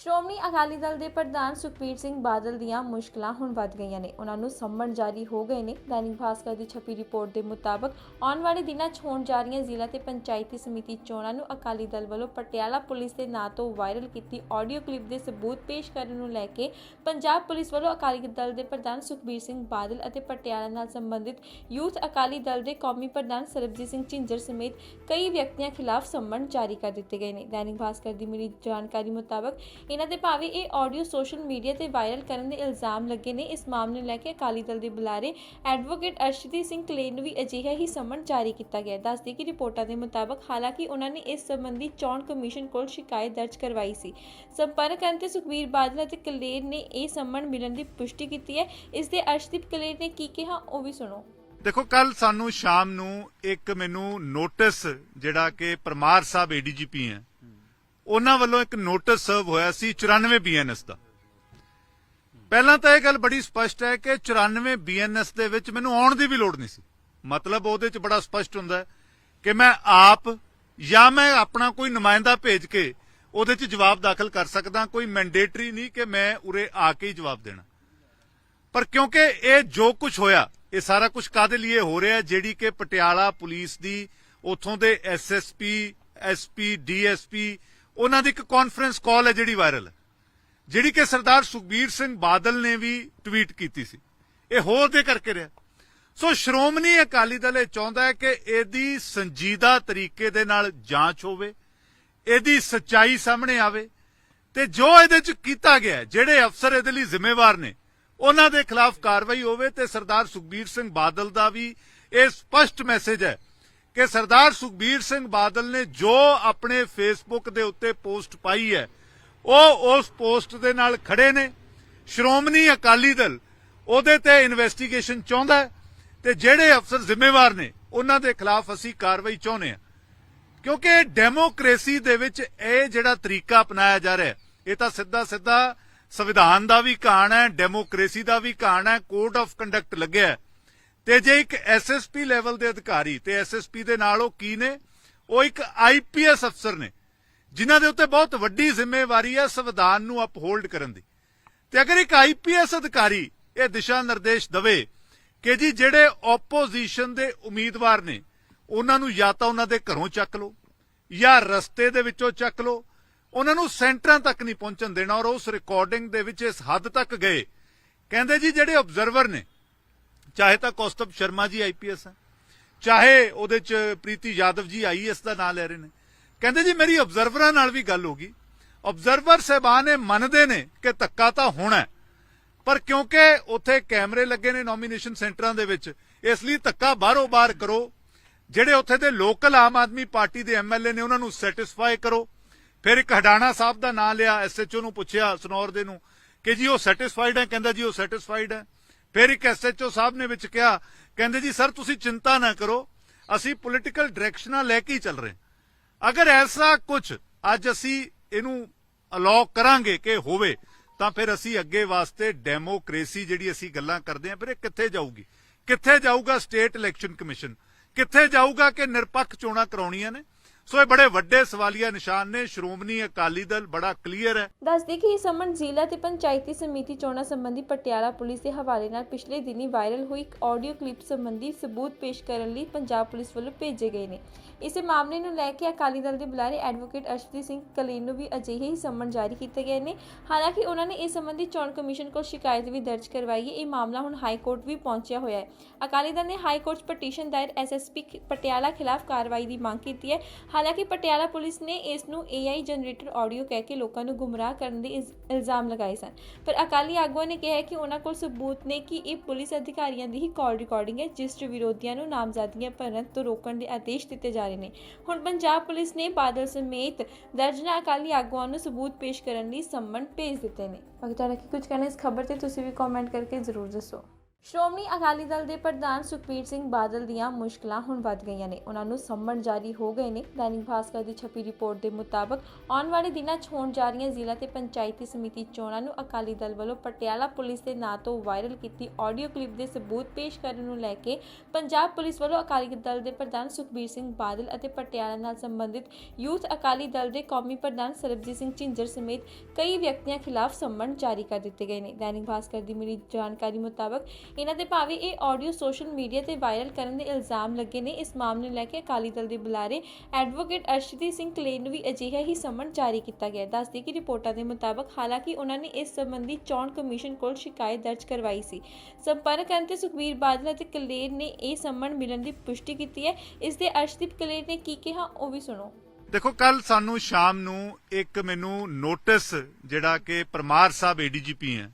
ਸ਼੍ਰੋਮਣੀ ਅਕਾਲੀ ਦਲ ਦੇ ਪ੍ਰਧਾਨ ਸੁਖਬੀਰ ਸਿੰਘ ਬਾਦਲ ਦੀਆਂ ਮੁਸ਼ਕਲਾਂ ਹੁਣ ਵੱਧ ਗਈਆਂ ਨੇ। ਉਹਨਾਂ ਨੂੰ ਸੰਮਣ ਜਾਰੀ ਹੋ ਗਏ ਨੇ। ਦੈਨਿਕ ਭਾਸਕਰ ਦੀ ਛਪੀ ਰਿਪੋਰਟ ਦੇ ਮੁਤਾਬਕ ਆਉਣ ਵਾਲੇ ਦਿਨਾਂ 'ਚ ਹੋਣ ਜਾ ਰਹੀਆਂ ਜ਼ਿਲ੍ਹਾ ਤੇ ਪੰਚਾਇਤੀ ਸਮਿਤੀ ਚੋਣਾਂ ਨੂੰ ਅਕਾਲੀ ਦਲ ਵੱਲੋਂ ਪਟਿਆਲਾ ਪੁਲਿਸ ਦੇ ਨਾਂ ਤੋਂ ਵਾਇਰਲ ਕੀਤੀ ਆਡੀਓ ਕਲਿੱਪ ਦੇ ਸਬੂਤ ਪੇਸ਼ ਕਰਨ ਨੂੰ ਲੈ ਕੇ ਪੰਜਾਬ ਪੁਲਿਸ ਵੱਲੋਂ ਅਕਾਲੀ ਦਲ ਦੇ ਪ੍ਰਧਾਨ ਸੁਖਬੀਰ ਸਿੰਘ ਬਾਦਲ ਅਤੇ ਪਟਿਆਲਾ ਨਾਲ ਸੰਬੰਧਿਤ ਯੂਥ ਅਕਾਲੀ ਦਲ ਦੇ ਕੌਮੀ ਪ੍ਰਧਾਨ ਸਰਬਜੀਤ ਸਿੰਘ ਝਿੰਜਰ ਸਮੇਤ ਕਈ ਵਿਅਕਤੀਆਂ ਖਿਲਾਫ ਸੰਮਣ ਜਾਰੀ ਕਰ ਦਿੱਤੇ ਗਏ ਨੇ। ਦੈਨਿਕ ਭਾਸਕਰ ਦੀ ਮਿਲੀ ਜਾਣਕਾਰੀ ਮੁਤਾਬਕ ਇਹਨਾਂ ਦੇ ਭਾਵੇਂ ਇਹ ਆਡੀਓ ਸੋਸ਼ਲ ਮੀਡੀਆ ਤੇ ਵਾਇਰਲ ਕਰਨ ਦੇ ਇਲਜ਼ਾਮ ਲੱਗੇ ਨੇ। ਇਸ ਮਾਮਲੇ ਲੈ ਕੇ ਅਕਾਲੀ ਦਲ ਦੇ ਬੁਲਾਰੇ ਐਡਵੋਕੇਟ ਅਰਸ਼ਦੀਪ ਸਿੰਘ ਕਲੇਰ ਨੂੰ ਵੀ ਅਜਿਹਾ ਹੀ ਸੰਮਣ ਜਾਰੀ ਕੀਤਾ ਗਿਆ ਦੱਸਦੀ ਕਿ ਰਿਪੋਰਟਾਂ ਦੇ ਮੁਤਾਬਕ ਹਾਲਾਂਕਿ ਉਹਨਾਂ ਨੇ ਇਸ ਸੰਬੰਧੀ ਚੋਣ ਕਮਿਸ਼ਨ ਕੋਲ ਸ਼ਿਕਾਇਤ ਦਰਜ ਕਰਵਾਈ ਸੀ। ਸੰਪਰਕ ਕਰਨ ਤੇ ਸੁਖਬੀਰ ਬਾਦਲ ਅਤੇ ਕਲੇਰ ਨੇ ਇਹ ਸੰਮਣ ਮਿਲਣ ਦੀ ਪੁਸ਼ਟੀ ਕੀਤੀ ਹੈ। ਇਸ ਦੇ ਅਰਸ਼ਦੀਪ ਕਲੇਰ ਨੇ ਕੀ ਕਿਹਾ ਉਹ ਵੀ ਸੁਣੋ। ਦੇਖੋ, ਕੱਲ ਸਾਨੂੰ ਸ਼ਾਮ ਨੂੰ ਇੱਕ ਮੈਨੂੰ ਨੋਟਿਸ ਜਿਹੜਾ ਕਿ ਪਰਮਾਰ ਸਾਹਿਬ ਏਡੀਜੀਪੀ ਹੈ। ਉਹਨਾਂ ਵੱਲੋਂ ਇੱਕ ਨੋਟਿਸ ਸਰਵ ਹੋਇਆ ਸੀ 94 ਬੀਐਨਐਸ ਦਾ। ਪਹਿਲਾਂ ਤਾਂ ਇਹ ਗੱਲ ਬੜੀ ਸਪਸ਼ਟ ਹੈ ਕਿ 94 ਬੀਐਨਐਸ ਦੇ ਵਿੱਚ ਮੈਨੂੰ ਆਉਣ ਦੀ ਵੀ ਲੋੜ ਨਹੀਂ ਸੀ। ਮਤਲਬ ਉਹਦੇ ਚ ਬੜਾ ਸਪਸ਼ਟ ਹੁੰਦਾ ਕਿ ਮੈਂ ਆਪ ਜਾਂ ਮੈਂ ਆਪਣਾ ਕੋਈ ਨੁਮਾਇੰਦਾ ਭੇਜ ਕੇ ਉਹਦੇ ਚ ਜਵਾਬ ਦਾਖਲ ਕਰ ਸਕਦਾ, ਕੋਈ ਮੈਂਡੇਟਰੀ ਨਹੀਂ ਕਿ ਮੈਂ ਉਰੇ ਆ ਕੇ ਹੀ ਜਵਾਬ ਦੇਣਾ। ਪਰ ਕਿਉਂਕਿ ਇਹ ਜੋ ਕੁਝ ਹੋਇਆ, ਇਹ ਸਾਰਾ ਕੁਝ ਕਾਦੇ ਲਈ ਹੋ ਰਿਹਾ ਜਿਹੜੀ ਕਿ ਪਟਿਆਲਾ ਪੁਲਿਸ ਦੀ, ਉਥੋਂ ਦੇ ਐਸਐਸਪੀ ਐਸਪੀ ਡੀਐਸਪੀ ਉਹਨਾਂ ਦੀ ਇੱਕ ਕਾਨਫਰੰਸ ਕਾਲ ਹੈ ਜਿਹੜੀ ਵਾਇਰਲ ਹੈ। ਜਿਹੜੀ ਕਿ ਸਰਦਾਰ ਸੁਖਬੀਰ ਸਿੰਘ ਬਾਦਲ ਨੇ ਵੀ ਟਵੀਟ ਕੀਤੀ ਸੀ। ਇਹ ਹੋਰ ਦੇ ਕਰਕੇ ਰਿਹਾ। ਸੋ ਸ਼੍ਰੋਮਣੀ ਅਕਾਲੀ ਦਲ ਇਹ ਚਾਹੁੰਦਾ ਹੈ ਕਿ ਇਹਦੀ ਸੰਜੀਦਾ ਤਰੀਕੇ ਦੇ ਨਾਲ ਜਾਂਚ ਹੋਵੇ, ਇਹਦੀ ਸੱਚਾਈ ਸਾਹਮਣੇ ਆਵੇ ਤੇ ਜੋ ਇਹਦੇ ਚ ਕੀਤਾ ਗਿਆ ਜਿਹੜੇ ਅਫਸਰ ਇਹਦੇ ਲਈ ਜ਼ਿੰਮੇਵਾਰ ਨੇ, ਉਹਨਾਂ ਦੇ ਖਿਲਾਫ ਕਾਰਵਾਈ ਹੋਵੇ ਤੇ ਸਰਦਾਰ ਸੁਖਬੀਰ ਸਿੰਘ ਬਾਦਲ ਦਾ ਵੀ ਇਹ ਸਪਸ਼ਟ ਮੈਸੇਜ ਹੈ ਕਿ ਸਰਦਾਰ ਸੁਖਬੀਰ ਸਿੰਘ ਬਾਦਲ ਨੇ ਜੋ ਆਪਣੇ ਫੇਸਬੁੱਕ ਦੇ ਉੱਤੇ ਪੋਸਟ ਪਾਈ ਹੈ, ਉਹ ਉਸ ਪੋਸਟ ਦੇ ਨਾਲ ਖੜੇ ਨੇ। ਸ਼੍ਰੋਮਣੀ ਅਕਾਲੀ ਦਲ ਉਹਦੇ ਤੇ ਇਨਵੈਸਟੀਗੇਸ਼ਨ ਚਾਹੁੰਦਾ ਤੇ ਜਿਹੜੇ ਅਫਸਰ ਜ਼ਿੰਮੇਵਾਰ ਨੇ, ਉਹਨਾਂ ਦੇ ਖਿਲਾਫ ਅਸੀਂ ਕਾਰਵਾਈ ਚਾਹੁੰਦੇ ਹਾਂ। ਕਿਉਂਕਿ ਡੈਮੋਕ੍ਰੇਸੀ ਦੇ ਵਿੱਚ ਇਹ ਜਿਹੜਾ ਤਰੀਕਾ ਅਪਣਾਇਆ ਜਾ ਰਿਹਾ ਇਹ ਤਾਂ ਸਿੱਧਾ ਸਿੱਧਾ ਸੰਵਿਧਾਨ ਦਾ ਵੀ ਘਾਣ ਹੈ, ਡੈਮੋਕ੍ਰੇਸੀ ਦਾ ਵੀ ਘਾਣ ਹੈ, ਕੋਡ ਆਫ ਕੰਡਕਟ ਲੱਗਿਆ ਤੇ ਜੇ ਇੱਕ ਐਸਐਸਪੀ ਲੈਵਲ ਦੇ ਅਧਿਕਾਰੀ ਤੇ ਐਸਐਸਪੀ ਦੇ ਨਾਲ ਉਹ ਕੀ ਨੇ? ਉਹ ਇੱਕ ਆਈਪੀਐਸ ਅਫਸਰ ਨੇ, ਜਿਨ੍ਹਾਂ ਦੇ ਉੱਤੇ ਬਹੁਤ ਵੱਡੀ ਜ਼ਿੰਮੇਵਾਰੀ ਹੈ ਸੰਵਿਧਾਨ ਨੂੰ ਅਪਹੋਲਡ ਕਰਨ ਦੀ। ਤੇ ਅਗਰ ਇੱਕ ਆਈਪੀਐਸ ਅਧਿਕਾਰੀ ਇਹ ਦਿਸ਼ਾ ਨਿਰਦੇਸ਼ ਦਵੇ ਕਿ ਜੀ ਜਿਹੜੇ ਆਪੋਜੀਸ਼ਨ ਦੇ ਉਮੀਦਵਾਰ ਨੇ, ਉਹਨਾਂ ਨੂੰ ਜਾਂ ਤਾਂ ਉਹਨਾਂ ਦੇ ਘਰੋਂ ਚੱਕ ਲਓ, ਜਾਂ ਰਸਤੇ ਦੇ ਵਿੱਚੋਂ ਚੱਕ ਲਓ, ਉਹਨਾਂ ਨੂੰ ਸੈਂਟਰਾਂ ਤੱਕ ਨਹੀਂ ਪਹੁੰਚਣ ਦੇਣਾ ਔਰ ਉਸ ਰਿਕਾਰਡਿੰਗ ਦੇ ਵਿੱਚ ਇਸ ਹੱਦ ਤੱਕ ਗਏ। ਕਹਿੰਦੇ ਜੀ ਜਿਹੜੇ ਆਬਜ਼ਰਵਰ ਨੇ ਚਾਹੇ ਤਾਂ ਕੌਸਤਬ ਸ਼ਰਮਾ ਜੀ ਆਈਪੀਐਸ ਹੈ, ਚਾਹੇ ਉਹਦੇ ਚ ਪ੍ਰੀਤੀ ਯਾਦਵ ਜੀ ਆਈਐਸ ਦਾ ਨਾਮ ਲੈ ਰਹੇ ਨੇ। ਕਹਿੰਦੇ ਜੀ, ਮੇਰੀ ਆਬਜ਼ਰਵਰਾਂ ਨਾਲ ਵੀ ਗੱਲ ਹੋ ਗਈ। ਆਬਜ਼ਰਵਰ ਸਹਿਬਾਨ ਇਹ ਮੰਨਦੇ ਨੇ ਕਿ ਧੱਕਾ ਤਾਂ ਹੋਣਾ ਪਰ ਕਿਉਂਕਿ ਉੱਥੇ ਕੈਮਰੇ ਲੱਗੇ ਨੇ ਨੋਮੀਨੇਸ਼ਨ ਸੈਂਟਰਾਂ ਦੇ ਵਿੱਚ, ਇਸ ਲਈ ਧੱਕਾ ਬਾਹਰੋਂ ਬਾਹਰ ਕਰੋ। ਜਿਹੜੇ ਉੱਥੇ ਦੇ ਲੋਕਲ ਆਮ ਆਦਮੀ ਪਾਰਟੀ ਦੇ ਐਮਐਲਏ ਨੇ, ਉਹਨਾਂ ਨੂੰ ਸੈਟੀਸਫਾਈ ਕਰੋ। ਫਿਰ ਇੱਕ ਹਡਾਣਾ ਸਾਹਿਬ ਦਾ ਨਾਮ ਲਿਆ ਐਸਐਚਓ ਨੂੰ ਪੁੱਛਿਆ, ਸਨੌਰ ਦੇ ਨੂੰ, ਕਿ ਜੀ ਉਹ ਸੈਟੀਸਫਾਈਡ ਹੈ? ਕਹਿੰਦਾ ਜੀ ਉਹ ਸੈਟੀਸਫਾਈਡ ਹੈ। ਫਿਰ ਇੱਕ ਐਸਐਚਓ ਸਾਹਿਬ ਨੇ ਵਿੱਚ ਕਿਹਾ, ਕਹਿੰਦੇ ਜੀ, ਸਰ, ਤੁਸੀਂ ਚਿੰਤਾ ਨਾ ਕਰੋ, ਅਸੀਂ ਪੋਲੀਟੀਕਲ ਡਾਇਰੈਕਸ਼ਨਾਂ ਲੈ ਕੇ ਹੀ ਚੱਲ ਰਹੇ ਅਗਰ ਐਸਾ ਕੁਝ ਅੱਜ ਅਸੀਂ ਇਹਨੂੰ ਅਲਾਉ ਕਰਾਂਗੇ ਕਿ ਹੋਵੇ, ਤਾਂ ਫਿਰ ਅਸੀਂ ਅੱਗੇ ਵਾਸਤੇ ਡੈਮੋਕ੍ਰੇਸੀ ਜਿਹੜੀ ਅਸੀਂ ਗੱਲਾਂ ਕਰਦੇ ਹਾਂ, ਫਿਰ ਇਹ ਕਿੱਥੇ ਜਾਊਗੀ? ਕਿੱਥੇ ਜਾਊਗਾ ਸਟੇਟ ਇਲੈਕਸ਼ਨ ਕਮਿਸ਼ਨ? ਕਿੱਥੇ ਜਾਊਗਾ ਕਿ ਨਿਰਪੱਖ ਚੋਣਾਂ ਕਰਾਉਣੀਆਂ ਨੇ? ਸੋ ਇਹ ਬੜੇ ਵੱਡੇ ਸਵਾਲੀਆ ਨਿਸ਼ਾਨ ਨੇ, ਸ਼੍ਰੋਮਣੀ ਅਕਾਲੀ ਦਲ ਬੜਾ ਕਲੀਅਰ ਹੈ। ਦੱਸਦੀ ਕਿ ਇਹ ਸੰਮਨ ਜ਼ਿਲ੍ਹਾ ਤੇ ਪੰਚਾਇਤੀ ਸਮਿਤੀ ਚੋਣਾਂ ਸੰਬੰਧੀ ਪਟਿਆਲਾ ਪੁਲਿਸ ਦੇ ਹਵਾਲੇ ਨਾਲ ਪਿਛਲੇ ਦਿਨੀ ਵਾਇਰਲ ਹੋਈ ਇੱਕ ਆਡੀਓ ਕਲਿੱਪ ਸੰਬੰਧੀ ਸਬੂਤ ਪੇਸ਼ ਕਰਨ ਲਈ ਪੰਜਾਬ ਪੁਲਿਸ ਵੱਲੋਂ ਭੇਜੇ ਗਏ ਨੇ। ਇਸੇ ਮਾਮਲੇ ਨੂੰ ਲੈ ਕੇ ਅਕਾਲੀ ਦਲ ਦੇ ਬੁਲਾਰੇ ਐਡਵੋਕੇਟ ਅਰਸ਼ਦੀਪ ਸਿੰਘ ਕਲੀਨ ਨੂੰ ਵੀ ਅਜਿਹੇ ਹੀ ਸੰਮਨ ਜਾਰੀ ਕੀਤੇ ਗਏ ਨੇ। ਹਾਲਾਂਕਿ ਉਹਨਾਂ ਨੇ ਇਸ ਸੰਬੰਧੀ ਚੋਣ ਕਮਿਸ਼ਨ ਕੋਲ ਸ਼ਿਕਾਇਤ ਵੀ ਦਰਜ ਕਰਵਾਈ ਹੈ। ਇਹ ਮਾਮਲਾ ਹੁਣ ਹਾਈ ਕੋਰਟ ਵੀ ਪਹੁੰਚਿਆ ਹੋਇਆ ਹੈ। ਅਕਾਲੀ ਦਲ ਨੇ ਹਾਈ ਕੋਰਟ ਪਟੀਸ਼ਨ ਦਾਇਰ ਐਸਐਸਪੀ ਪਟਿਆਲਾ ਖਿਲਾਫ ਕਾਰਵਾਈ ਦੀ ਮੰਗ ਕੀਤੀ ਹੈ। ਹਾਲਾਂਕਿ ਪਟਿਆਲਾ ਪੁਲਿਸ ਨੇ ਇਸ ਨੂੰ AI ਜਨਰੇਟਡ ਆਡੀਓ ਕਹਿ ਕੇ ਲੋਕਾਂ ਨੂੰ ਗੁੰਮਰਾਹ ਕਰਨ ਦੇ ਇਲਜ਼- ਇਲਜ਼ਾਮ ਲਗਾਏ ਸਨ। ਪਰ ਅਕਾਲੀ ਆਗੂਆਂ ਨੇ ਕਿਹਾ ਕਿ ਉਹਨਾਂ ਕੋਲ ਸਬੂਤ ਨੇ ਕਿ ਇਹ ਪੁਲਿਸ ਅਧਿਕਾਰੀਆਂ ਦੀ ਹੀ ਕਾਲ ਰਿਕਾਰਡਿੰਗ ਹੈ, ਜਿਸ 'ਚ ਵਿਰੋਧੀਆਂ ਨੂੰ ਨਾਮਜ਼ਦਗੀਆਂ ਭਰਨ ਤੋਂ ਰੋਕਣ ਦੇ ਆਦੇਸ਼ ਦਿੱਤੇ ਜਾ ਰਹੇ ਨੇ। ਹੁਣ ਪੰਜਾਬ ਪੁਲਿਸ ਨੇ ਬਾਦਲ ਸਮੇਤ ਦਰਜਨਾ ਅਕਾਲੀ ਆਗੂਆਂ ਨੂੰ ਸਬੂਤ ਪੇਸ਼ ਕਰਨ ਲਈ ਸੰਮਨ ਭੇਜ ਦਿੱਤੇ ਨੇ। ਅਗਰ ਤੁਹਾਡਾ ਕੀ ਕੁਝ ਕਹਿਣਾ ਇਸ ਖਬਰ ਤੇ, ਤੁਸੀਂ ਵੀ ਕਮੈਂਟ ਕਰਕੇ ਜ਼ਰੂਰ ਦੱਸੋ। ਸ਼੍ਰੋਮਣੀ ਅਕਾਲੀ ਦਲ ਦੇ ਪ੍ਰਧਾਨ ਸੁਖਬੀਰ ਸਿੰਘ ਬਾਦਲ ਦੀਆਂ ਮੁਸ਼ਕਲਾਂ ਹੁਣ ਵੱਧ ਗਈਆਂ ਨੇ। ਉਹਨਾਂ ਨੂੰ ਸੰਮਣ ਜਾਰੀ ਹੋ ਗਏ ਨੇ। ਦੈਨਿਕ ਭਾਸਕਰ ਦੀ ਛਪੀ ਰਿਪੋਰਟ ਦੇ ਮੁਤਾਬਕ ਆਉਣ ਵਾਲੇ ਦਿਨਾਂ 'ਚ ਹੋਣ ਜਾ ਰਹੀਆਂ ਜ਼ਿਲ੍ਹਾ ਤੇ ਪੰਚਾਇਤੀ ਸਮਿਤੀ ਚੋਣਾਂ ਨੂੰ ਅਕਾਲੀ ਦਲ ਵੱਲੋਂ ਪਟਿਆਲਾ ਪੁਲਿਸ ਦੇ ਨਾਂ ਤੋਂ ਵਾਇਰਲ ਕੀਤੀ ਆਡੀਓ ਕਲਿੱਪ ਦੇ ਸਬੂਤ ਪੇਸ਼ ਕਰਨ ਨੂੰ ਲੈ ਕੇ ਪੰਜਾਬ ਪੁਲਿਸ ਵੱਲੋਂ ਅਕਾਲੀ ਦਲ ਦੇ ਪ੍ਰਧਾਨ ਸੁਖਬੀਰ ਸਿੰਘ ਬਾਦਲ ਅਤੇ ਪਟਿਆਲਾ ਨਾਲ ਸੰਬੰਧਿਤ ਯੂਥ ਅਕਾਲੀ ਦਲ ਦੇ ਕੌਮੀ ਪ੍ਰਧਾਨ ਸਰਬਜੀਤ ਸਿੰਘ ਝਿੰਜਰ ਸਮੇਤ ਕਈ ਵਿਅਕਤੀਆਂ ਖਿਲਾਫ ਸੰਮਣ ਜਾਰੀ ਕਰ ਦਿੱਤੇ ਗਏ ਨੇ। ਦੈਨਿਕ ਭਾਸਕਰ ਦੀ ਮਿਲੀ ਜਾਣਕਾਰੀ ਮੁਤਾਬਕ ਇਹਨਾਂ ਦੇ ਭਾਵੇਂ ਇਹ ਆਡੀਓ ਸੋਸ਼ਲ ਮੀਡੀਆ ਤੇ ਵਾਇਰਲ ਕਰਨ ਦੇ ਇਲਜ਼ਾਮ ਲੱਗੇ ਨੇ। ਇਸ ਮਾਮਲੇ ਲੈ ਕੇ ਅਕਾਲੀ ਦਲ ਦੇ ਬੁਲਾਰੇ ਐਡਵੋਕੇਟ ਅਰਸ਼ਦੀਪ ਸਿੰਘ ਕਲੇਰ ਨੂੰ ਵੀ ਅਜਿਹਾ ਹੀ ਸੰਮਣ ਜਾਰੀ ਕੀਤਾ ਗਿਆ ਦੱਸਦੀ ਕਿ ਰਿਪੋਰਟਾਂ ਦੇ ਮੁਤਾਬਕ ਹਾਲਾਂਕਿ ਉਹਨਾਂ ਨੇ ਇਸ ਸੰਬੰਧੀ ਚੋਣ ਕਮਿਸ਼ਨ ਕੋਲ ਸ਼ਿਕਾਇਤ ਦਰਜ ਕਰਵਾਈ ਸੀ। ਸੰਪਰਕ ਕਰਨ ਤੇ ਸੁਖਬੀਰ ਬਾਦਲ ਅਤੇ ਕਲੇਰ ਨੇ ਇਹ ਸੰਮਣ ਮਿਲਣ ਦੀ ਪੁਸ਼ਟੀ ਕੀਤੀ ਹੈ। ਇਸ ਦੇ ਅਰਸ਼ਦੀਪ ਕਲੇਰ ਨੇ ਕੀ ਕਿਹਾ ਉਹ ਵੀ ਸੁਣੋ। ਦੇਖੋ ਕੱਲ ਸਾਨੂੰ ਸ਼ਾਮ ਨੂੰ ਇੱਕ ਮੈਨੂੰ ਨੋਟਿਸ ਜਿਹੜਾ ਕਿ ਪਰਮਾਰ ਸਾਹਿਬ ਏਡੀਜੀਪੀ ਹੈ।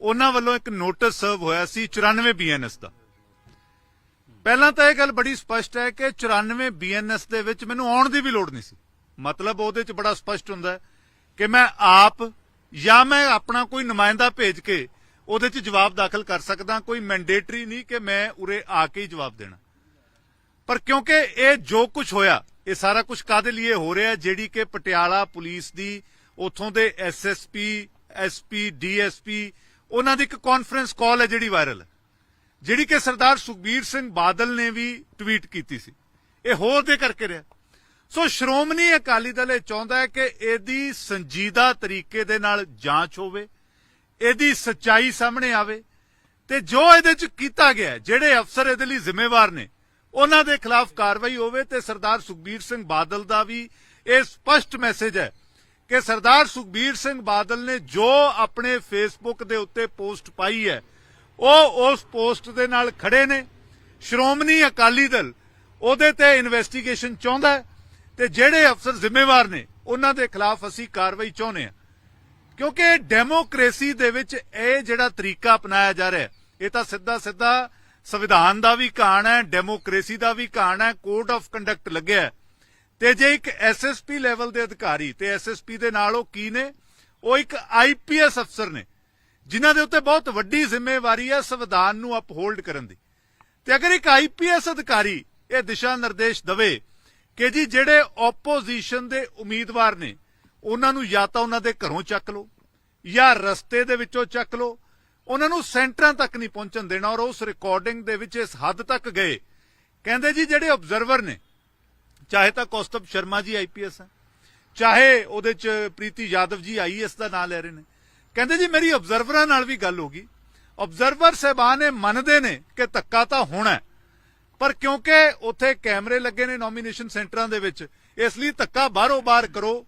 ਉਹਨਾਂ ਵੱਲੋਂ ਇੱਕ ਨੋਟਿਸ ਸਰਵ ਹੋਇਆ ਸੀ 94 ਬੀਐਨਐਸ ਦਾ। ਪਹਿਲਾਂ ਤਾਂ ਇਹ ਗੱਲ ਬੜੀ ਸਪਸ਼ਟ ਹੈ ਕਿ 94 ਬੀਐਨਐਸ ਦੇ ਵਿੱਚ ਮੈਨੂੰ ਆਉਣ ਦੀ ਵੀ ਲੋੜ ਨਹੀਂ ਸੀ। ਮਤਲਬ ਉਹਦੇ ਚ ਬੜਾ ਸਪਸ਼ਟ ਹੁੰਦਾ ਹੈ ਕਿ ਮੈਂ ਆਪ ਜਾਂ ਮੈਂ ਆਪਣਾ ਕੋਈ ਨੁਮਾਇੰਦਾ ਭੇਜ ਕੇ ਉਹਦੇ ਚ ਜਵਾਬ ਦਾਖਲ ਕਰ ਸਕਦਾ, ਕੋਈ ਮੈਂਡੇਟਰੀ ਨਹੀਂ ਕਿ ਮੈਂ ਉਰੇ ਆ ਕੇ ਹੀ ਜਵਾਬ ਦੇਣਾ। ਪਰ ਕਿਉਂਕਿ ਇਹ ਜੋ ਕੁਝ ਹੋਇਆ, ਇਹ ਸਾਰਾ ਕੁਝ ਕਾਦੇ ਲਈ ਹੋ ਰਿਹਾ ਜਿਹੜੀ ਕਿ ਪਟਿਆਲਾ ਪੁਲਿਸ ਦੀ, ਉਥੋਂ ਦੇ ਐਸਐਸਪੀ ਐਸਪੀ ਡੀਐਸਪੀ ਉਹਨਾਂ ਦੀ ਇੱਕ ਕਾਨਫਰੰਸ ਕਾਲ ਹੈ ਜਿਹੜੀ ਵਾਇਰਲ ਹੈ। ਜਿਹੜੀ ਕਿ ਸਰਦਾਰ ਸੁਖਬੀਰ ਸਿੰਘ ਬਾਦਲ ਨੇ ਵੀ ਟਵੀਟ ਕੀਤੀ ਸੀ। ਇਹ ਹੋਰ ਦੇ ਕਰਕੇ ਰਿਹਾ। ਸੋ ਸ਼੍ਰੋਮਣੀ ਅਕਾਲੀ ਦਲ ਇਹ ਚਾਹੁੰਦਾ ਹੈ ਕਿ ਇਹਦੀ ਸੰਜੀਦਾ ਤਰੀਕੇ ਦੇ ਨਾਲ ਜਾਂਚ ਹੋਵੇ, ਇਹਦੀ ਸੱਚਾਈ ਸਾਹਮਣੇ ਆਵੇ ਤੇ ਜੋ ਇਹਦੇ ਚ ਕੀਤਾ ਗਿਆ ਜਿਹੜੇ ਅਫਸਰ ਇਹਦੇ ਲਈ ਜ਼ਿੰਮੇਵਾਰ ਨੇ, ਉਹਨਾਂ ਦੇ ਖਿਲਾਫ ਕਾਰਵਾਈ ਹੋਵੇ ਤੇ ਸਰਦਾਰ ਸੁਖਬੀਰ ਸਿੰਘ ਬਾਦਲ ਦਾ ਵੀ ਇਹ ਸਪਸ਼ਟ ਮੈਸੇਜ ਹੈ ਕਿ ਸਰਦਾਰ ਸੁਖਬੀਰ ਸਿੰਘ ਬਾਦਲ ਨੇ ਜੋ ਆਪਣੇ ਫੇਸਬੁੱਕ ਦੇ ਉੱਤੇ ਪੋਸਟ ਪਾਈ ਹੈ, ਉਹ ਉਸ ਪੋਸਟ ਦੇ ਨਾਲ ਖੜੇ ਨੇ। ਸ਼੍ਰੋਮਣੀ ਅਕਾਲੀ ਦਲ ਉਹਦੇ ਤੇ ਇਨਵੈਸਟੀਗੇਸ਼ਨ ਚਾਹੁੰਦਾ ਤੇ ਜਿਹੜੇ ਅਫਸਰ ਜ਼ਿੰਮੇਵਾਰ ਨੇ, ਉਹਨਾਂ ਦੇ ਖਿਲਾਫ ਅਸੀਂ ਕਾਰਵਾਈ ਚਾਹੁੰਦੇ ਹਾਂ। ਕਿਉਂਕਿ ਡੈਮੋਕ੍ਰੇਸੀ ਦੇ ਵਿੱਚ ਇਹ ਜਿਹੜਾ ਤਰੀਕਾ ਅਪਣਾਇਆ ਜਾ ਰਿਹਾ ਇਹ ਤਾਂ ਸਿੱਧਾ ਸਿੱਧਾ ਸੰਵਿਧਾਨ ਦਾ ਵੀ ਘਾਣ ਹੈ ਡੈਮੋਕ੍ਰੇਸੀ ਦਾ ਵੀ ਘਾਣ ਹੈ ਕੋਡ ਆਫ ਕੰਡਕਟ ਲੱਗਿਆ ਤੇ ਜੇ ਇੱਕ ਐਸਐਸਪੀ ਲੈਵਲ ਦੇ ਅਧਿਕਾਰੀ ਤੇ ਐਸਐਸਪੀ ਦੇ ਨਾਲ ਉਹ ਕੀ ਨੇ? ਉਹ ਇੱਕ ਆਈਪੀਐਸ ਅਫਸਰ ਨੇ, ਜਿਨ੍ਹਾਂ ਦੇ ਉੱਤੇ ਬਹੁਤ ਵੱਡੀ ਜ਼ਿੰਮੇਵਾਰੀ ਹੈ ਸੰਵਿਧਾਨ ਨੂੰ ਅਪਹੋਲਡ ਕਰਨ ਦੀ। ਤੇ ਅਗਰ ਇੱਕ ਆਈਪੀਐਸ ਅਧਿਕਾਰੀ ਇਹ ਦਿਸ਼ਾ ਨਿਰਦੇਸ਼ ਦਵੇ ਕਿ ਜੀ ਜਿਹੜੇ ਆਪੋਜੀਸ਼ਨ ਦੇ ਉਮੀਦਵਾਰ ਨੇ, ਉਹਨਾਂ ਨੂੰ ਜਾਂ ਤਾਂ ਉਹਨਾਂ ਦੇ ਘਰੋਂ ਚੱਕ ਲਓ, ਜਾਂ ਰਸਤੇ ਦੇ ਵਿੱਚੋਂ ਚੱਕ ਲਓ, ਉਹਨਾਂ ਨੂੰ ਸੈਂਟਰਾਂ ਤੱਕ ਨਹੀਂ ਪਹੁੰਚਣ ਦੇਣਾ ਔਰ ਉਸ ਰਿਕਾਰਡਿੰਗ ਦੇ ਵਿੱਚ ਇਸ ਹੱਦ ਤੱਕ ਗਏ। ਕਹਿੰਦੇ ਜੀ ਜਿਹੜੇ ਆਬਜ਼ਰਵਰ ਨੇ ਚਾਹੇ ਤਾਂ ਕੌਸਤਬ ਸ਼ਰਮਾ ਜੀ ਆਈਪੀਐਸ ਹੈ, ਚਾਹੇ ਉਹਦੇ ਚ ਪ੍ਰੀਤੀ ਯਾਦਵ ਜੀ ਆਈਐਸ ਦਾ ਨਾਮ ਲੈ ਰਹੇ ਨੇ। ਕਹਿੰਦੇ ਜੀ, ਮੇਰੀ ਆਬਜ਼ਰਵਰਾਂ ਨਾਲ ਵੀ ਗੱਲ ਹੋ ਗਈ। ਆਬਜ਼ਰਵਰ ਸਹਿਬਾਨ ਇਹ ਮੰਨਦੇ ਨੇ ਕਿ ਧੱਕਾ ਤਾਂ ਹੋਣਾ ਪਰ ਕਿਉਂਕਿ ਉੱਥੇ ਕੈਮਰੇ ਲੱਗੇ ਨੇ ਨੋਮੀਨੇਸ਼ਨ ਸੈਂਟਰਾਂ ਦੇ ਵਿੱਚ, ਇਸ ਲਈ ਧੱਕਾ ਬਾਹਰੋਂ ਬਾਹਰ ਕਰੋ।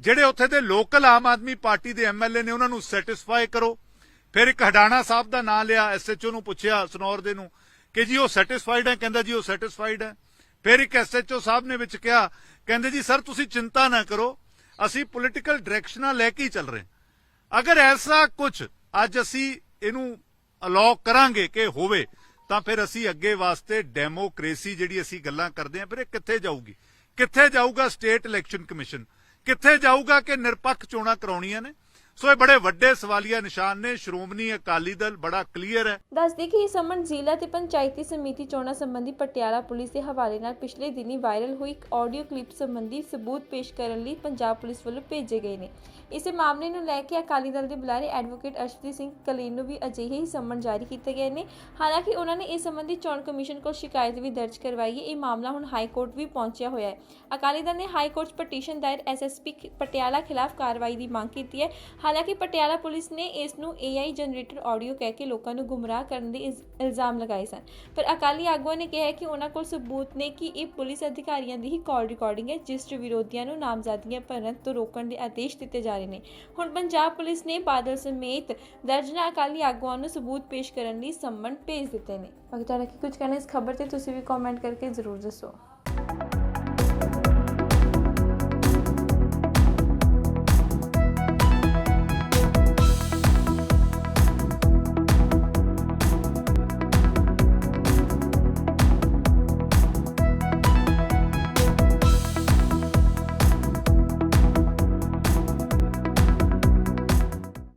ਜਿਹੜੇ ਉੱਥੇ ਦੇ ਲੋਕਲ ਆਮ ਆਦਮੀ ਪਾਰਟੀ ਦੇ ਐਮਐਲਏ ਨੇ, ਉਹਨਾਂ ਨੂੰ ਸੈਟੀਸਫਾਈ ਕਰੋ। ਫਿਰ ਇੱਕ ਹਡਾਣਾ ਸਾਹਿਬ ਦਾ ਨਾਮ ਲਿਆ ਐਸਐਚਓ ਨੂੰ ਪੁੱਛਿਆ, ਸਨੌਰ ਦੇ ਨੂੰ, ਕਿ ਜੀ ਉਹ ਸੈਟੀਸਫਾਈਡ ਹੈ? ਕਹਿੰਦਾ ਜੀ ਉਹ ਸੈਟੀਸਫਾਈਡ ਹੈ। ਫਿਰ ਇੱਕ ਐਸਐਚਓ ਸਾਹਿਬ ਨੇ ਵਿੱਚ ਕਿਹਾ, ਕਹਿੰਦੇ ਜੀ, ਸਰ, ਤੁਸੀਂ ਚਿੰਤਾ ਨਾ ਕਰੋ, ਅਸੀਂ ਪੋਲੀਟੀਕਲ ਡਾਇਰੈਕਸ਼ਨਾਂ ਲੈ ਕੇ ਹੀ ਚੱਲ ਰਹੇ ਅਗਰ ਐਸਾ ਕੁਝ ਅੱਜ ਅਸੀਂ ਇਹਨੂੰ ਅਲਾਉ ਕਰਾਂਗੇ ਕਿ ਹੋਵੇ, ਤਾਂ ਫਿਰ ਅਸੀਂ ਅੱਗੇ ਵਾਸਤੇ ਡੈਮੋਕ੍ਰੇਸੀ ਜਿਹੜੀ ਅਸੀਂ ਗੱਲਾਂ ਕਰਦੇ ਹਾਂ, ਫਿਰ ਇਹ ਕਿੱਥੇ ਜਾਊਗੀ? ਕਿੱਥੇ ਜਾਊਗਾ ਸਟੇਟ ਇਲੈਕਸ਼ਨ ਕਮਿਸ਼ਨ? ਕਿੱਥੇ ਜਾਊਗਾ ਕਿ ਨਿਰਪੱਖ ਚੋਣਾਂ ਕਰਾਉਣੀਆਂ ਨੇ? ਸੋ ਇਹ ਬੜੇ ਵੱਡੇ ਸਵਾਲੀਆ ਨਿਸ਼ਾਨ ਨੇ। ਸ਼੍ਰੋਮਣੀ ਅਕਾਲੀ ਦਲ ਬੜਾ ਕਲੀਅਰ ਹੈ। ਦੱਸਦੇ ਕਿ ਇਹ ਸੰਮਨ ਜ਼ਿਲ੍ਹਾ ਤੇ ਪੰਚਾਇਤੀ ਸਮਿਤੀ ਚੋਣਾਂ ਸੰਬੰਧੀ ਪਟਿਆਲਾ ਪੁਲਿਸ ਦੇ ਹਵਾਲੇ ਨਾਲ ਪਿਛਲੇ ਦਿਨੀ ਵਾਇਰਲ ਹੋਈ ਇੱਕ ਆਡੀਓ ਕਲਿੱਪ ਸੰਬੰਧੀ ਸਬੂਤ ਪੇਸ਼ ਕਰਨ ਲਈ ਪੰਜਾਬ ਪੁਲਿਸ ਵੱਲੋਂ ਭੇਜੇ ਗਏ ਨੇ। ਇਸੇ ਮਾਮਲੇ ਨੂੰ ਲੈ ਕੇ ਅਕਾਲੀ ਦਲ ਦੇ ਬੁਲਾਰੇ ਐਡਵੋਕੇਟ ਅਰਸ਼ਦੀਪ ਸਿੰਘ ਕਲੀਨ ਨੂੰ ਵੀ ਅਜਿਹੇ ਹੀ ਸੰਮਨ ਜਾਰੀ ਕੀਤੇ ਗਏ ਨੇ। ਹਾਲਾਂਕਿ ਉਹਨਾਂ ਨੇ ਇਸ ਸੰਬੰਧੀ ਚੋਣ ਕਮਿਸ਼ਨ ਕੋਲ ਸ਼ਿਕਾਇਤ ਵੀ ਦਰਜ ਕਰਵਾਈ ਹੈ। ਇਹ ਮਾਮਲਾ ਹੁਣ ਹਾਈ ਕੋਰਟ ਵੀ ਪਹੁੰਚਿਆ ਹੋਇਆ ਹੈ। ਅਕਾਲੀ ਦਲ ਨੇ ਹਾਈ ਕੋਰਟ ਪਟੀਸ਼ਨ ਦਾਇਰ ਐਸਐਸਪੀ ਪਟਿਆਲਾ ਖਿਲਾਫ ਕਾਰਵਾਈ ਦੀ ਮੰਗ ਕੀਤੀ ਹੈ। ਹਾਲਾਂਕਿ ਪਟਿਆਲਾ ਪੁਲਿਸ ਨੇ ਇਸ ਨੂੰ AI ਜਨਰੇਟਡ ਆਡੀਓ ਕਹਿ ਕੇ ਲੋਕਾਂ ਨੂੰ ਗੁੰਮਰਾਹ ਕਰਨ ਦੇ ਇਲਜ਼- ਇਲਜ਼ਾਮ ਲਗਾਏ ਸਨ। ਪਰ ਅਕਾਲੀ ਆਗੂਆਂ ਨੇ ਕਿਹਾ ਕਿ ਉਹਨਾਂ ਕੋਲ ਸਬੂਤ ਨੇ ਕਿ ਇਹ ਪੁਲਿਸ ਅਧਿਕਾਰੀਆਂ ਦੀ ਹੀ ਕਾਲ ਰਿਕਾਰਡਿੰਗ ਹੈ, ਜਿਸ 'ਚ ਵਿਰੋਧੀਆਂ ਨੂੰ ਨਾਮਜ਼ਦਗੀਆਂ ਭਰਨ ਤੋਂ ਰੋਕਣ ਦੇ ਆਦੇਸ਼ ਦਿੱਤੇ ਜਾ ਰਹੇ ਨੇ। ਹੁਣ ਪੰਜਾਬ ਪੁਲਿਸ ਨੇ ਬਾਦਲ ਸਮੇਤ ਦਰਜਨਾ ਅਕਾਲੀ ਆਗੂਆਂ ਨੂੰ ਸਬੂਤ ਪੇਸ਼ ਕਰਨ ਲਈ ਸੰਮਨ ਭੇਜ ਦਿੱਤੇ ਨੇ। ਬਾਕੀ ਤੁਹਾਡਾ ਕੀ ਕੁਝ ਕਹਿਣਾ ਇਸ ਖਬਰ ਤੇ ਤੁਸੀਂ ਵੀ ਕਮੈਂਟ ਕਰਕੇ ਜ਼ਰੂਰ ਦੱਸੋ।